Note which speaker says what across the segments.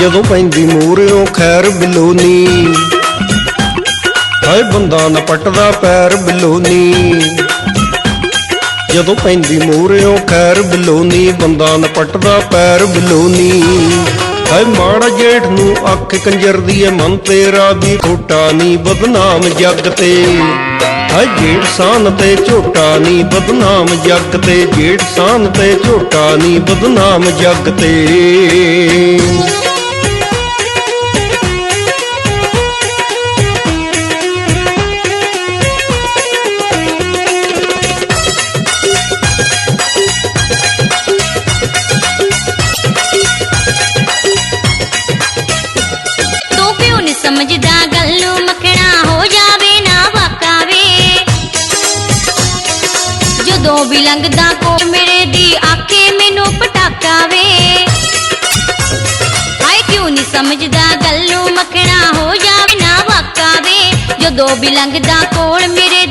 Speaker 1: ਜਦੋਂ ਪੈਂਦੀ ਮੂਹਰਿਓਂ ਖੈਰ ਬਿਲੋਨੀ। ਹਾਏ ਬੰਦਾ ਨਾ ਪਟਦਾ ਪੈਰ ਬਿਲੋਨੀ। ਜਦੋਂ ਪੈਂਦੀ ਮੂਹਰਿਓਂ ਖੈਰ ਬਿਲੋਨੀ, ਬੰਦਾ ਨਾ ਪਟਦਾ ਪੈਰ ਬਿਲੋਨੀ। ਹਾਏ ਮਾੜਾ ਜੇਠ ਨੂੰ ਅੱਖ ਕੰਜਰ ਦੀ ਐ, ਮਨ ਤੇਰਾ ਵੀ ਖੋਟਾ ਨਹੀਂ ਬਦਨਾਮ ਜੱਗ ਤੇ। ਹਾਏ ਜੇਠ ਸਾਨ ਤੇ ਝੋਟਾ ਨਹੀਂ ਬਦਨਾਮ ਜੱਗ ਤੇ। ਜੇਠ ਸਾਨ ਤੇ ਝੋਟਾ ਨਹੀਂ ਬਦਨਾਮ ਜੱਗ ਤੇ।
Speaker 2: ਜਦੋਂ ਵੀ ਲੰਘਦਾ ਕੋਲ ਮੇਰੇ ਦੀ ਆਖੇ ਮੈਨੂੰ ਪਟਾਕਾ ਵੇ। ਹਾਏ, ਕਿਉਂ ਨਹੀਂ ਸਮਝਦਾ ਗੱਲ ਨੂੰ ਮੱਖਣਾ ਹੋ ਜਾਵੇ ਨਾ ਵਾਕਾਵੇ ਜਦੋਂ ਵੀ ਲੰਘਦਾ ਕੋਲ ਮੇਰੇ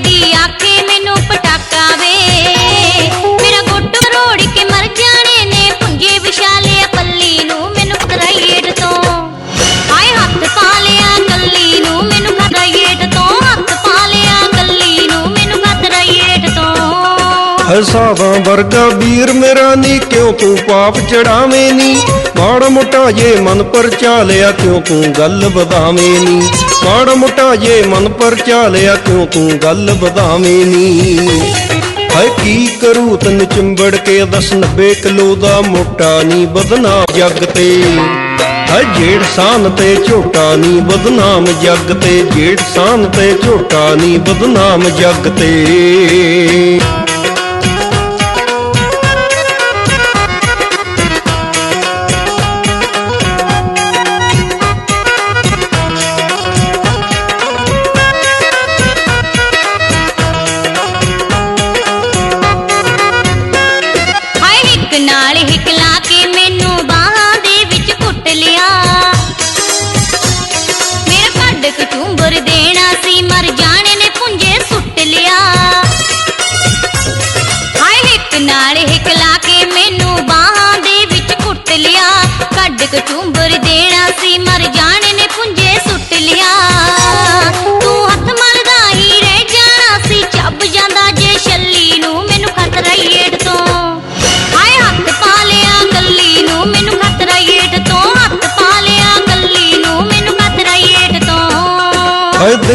Speaker 1: ਹਸਾਵਾਂ ਵਰਗਾ ਵੀਰ ਮੇਰਾ ਨੀ, ਕਿਉਂ ਤੂੰ ਪਾਪ ਚੜਾਵੇਂ ਨੀ? ਮਾੜਾ ਮੋਟਾ ਜੇ ਮਨ ਪਰ ਚਾਲਿਆ, ਕਿਉਂ ਤੂੰ ਗੱਲ ਵਧਾਵੇਂ ਨੀ? ਮਾੜਾ ਮੋਟਾ ਜੇ ਮਨ ਪਰ ਚਾਲਿਆ, ਕਿਉਂ ਤੂੰ ਗੱਲ ਵਧਾਵੇਂ ਨੀ? ਹਾਏ, ਕੀ ਕਰੂ ਤਨ ਚਿੰਬੜ ਕੇ? ਦਸ 90 ਕਿਲੋ ਦਾ ਮੋਟਾ ਨੀ ਬਦਨਾਮ ਜੱਗ ਤੇ। ਹਾਏ ਜੇੜ ਸਾਨ ਤੇ ਝੋਟਾ ਨੀ ਬਦਨਾਮ ਜੱਗ ਤੇ। ਜੇੜ ਸਾਨ ਤੇ ਝੋਟਾ ਨੀ ਬਦਨਾਮ ਜੱਗ ਤੇ।
Speaker 2: ਨਾਲ ਹਿੱਕ ਲਾ ਕੇ ਮੈਨੂੰ ਬਾਹਾਂ ਦੇ ਵਿੱਚ ਕੁੱਟ ਲਿਆ। ਕੱਢ ਕਚੂੰਬਰ ਦੇਣਾ ਸੀ, ਮਰ ਜਾ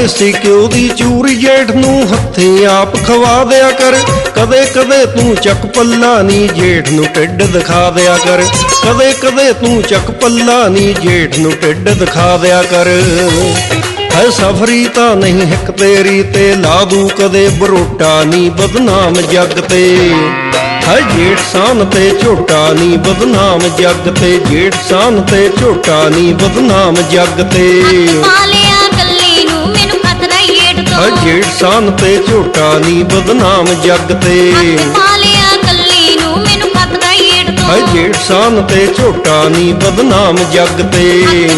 Speaker 1: ਦੇਸੀ ਘਿਓ ਦੀ ਚੂਰੀ ਜੇਠ ਨੂੰ ਹੱਥੀਂ ਆਪ ਖਵਾ ਦਿਆ ਕਰ। ਕਦੇ ਕਦੇ ਤੂੰ ਚੱਕ ਪੱਲਾ ਨੀ ਜੇਠ ਨੂੰ ਢਿੱਡ ਦਿਖਾ ਦਿਆ ਕਰ। ਕਦੇ ਕਦੇ ਤੂੰ ਚੱਕ ਪੱਲਾ ਨੀ ਜੇਠ ਨੂੰ ਢਿੱਡ ਦਿਖਾ ਦਿਆ ਕਰ। ਹਾਏ ਸਫਰੀ ਤਾਂ ਨਹੀਂ ਹਿੱਕ ਤੇਰੀ ਤੇ ਲਾਦੂ ਕਦੇ ਬਰੋਟਾ ਨੀ ਬਦਨਾਮ ਜੱਗ ਤੇ। ਹਾਏ ਜੇਠ ਸਾਨ ਤੇ ਝੋਟਾ ਨੀ ਬਦਨਾਮ ਜੱਗ ਤੇ। ਜੇਠ ਸਾਨ ਤੇ ਝੋਟਾ ਨੀ ਬਦਨਾਮ ਜੱਗ ਤੇ।
Speaker 2: ਤੋਂ
Speaker 1: ਅਜੇੜ ਸਾਨ ਤੇ ਝੋਟਾ ਨੀ ਬਦਨਾਮ ਜੱਗ ਤੇ।
Speaker 2: ਹੱਥ ਪਾ ਲਿਆ ਕੱਲੀ ਨੂੰ ਮੈਨੂੰ ਈ ਏਡ ਤੋਂ।
Speaker 1: ਅਜੇੜ ਸਾਨ ਤੇ ਝੋਟਾ ਨੀ ਬਦਨਾਮ ਜੱਗ ਤੇ।